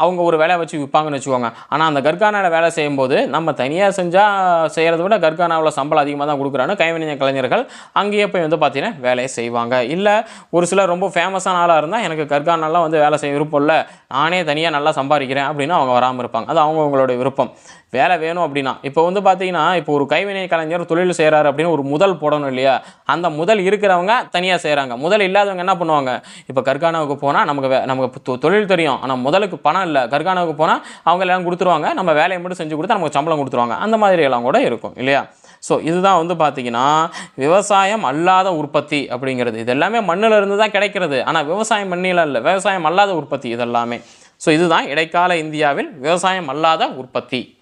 அவங்க ஒரு வேலையை வச்சு விற்பாங்கன்னு வச்சுக்கோங்க. ஆனால் அந்த கர்கானாவில் வேலை செய்யும்போது நம்ம தனியாக செஞ்சால் செய்கிறத விட கர்கானாவில் சம்பளம் அதிகமாக தான் கொடுக்குறான்னு கைவினை கலைஞர்கள் அங்கேயே போய் வந்து பார்த்தீங்கன்னா வேலையை செய்வாங்க. இல்லை ஒரு சிலர் ரொம்ப ஃபேமஸான ஆளாக இருந்தால் எனக்கு கர்கானாலாம் வந்து வேலை செய்ய விருப்பம் இல்லை. நானே தனியாக நல்லா சம்பாதிக்கிறேன் அப்படின்னு அவங்க வராமல் இருப்பாங்க. அது அவங்கவுங்களோட விருப்பம். வேலை வேணும் அப்படின்னா. இப்போ வந்து பார்த்தீங்கன்னா இப்போ ஒரு கைவினை கலைஞர் தொழில் செய்கிறாரு அப்படின்னு ஒரு முதல் போடணும் இல்லையா? அந்த முதல் இருக்கிறவங்க தனியாக செய்கிறாங்க முதல் இல்லாதவங்க என்ன பண்ணுவாங்க? இப்போ கர்கானாவுக்கு போனால் நமக்கு வே- நமக்கு தொ- தொழில் தெரியும். ஆனால் முதலுக்கு பணம் இல்லை. கர்கானாவுக்கு போனால் அவங்க எல்லாம் கொடுத்துருவாங்க. நம்ம வேலையை மட்டும் செஞ்சு கொடுத்தா நமக்கு சம்பளம் கொடுத்துருவாங்க. அந்த மாதிரி எல்லாம் கூட இருக்கும் இல்லையா? ஸோ இதுதான் வந்து பார்த்திங்கன்னா விவசாயம் அல்லாத உற்பத்தி அப்படிங்கிறது. இது எல்லாமே மண்ணில் இருந்து தான் கிடைக்கிறது. ஆனால் விவசாயம் மண்ணில் இல்லை. விவசாயம் அல்லாத உற்பத்தி இதெல்லாமே. ஸோ இதுதான் இடைக்கால இந்தியாவில் விவசாயம் அல்லாத உற்பத்தி.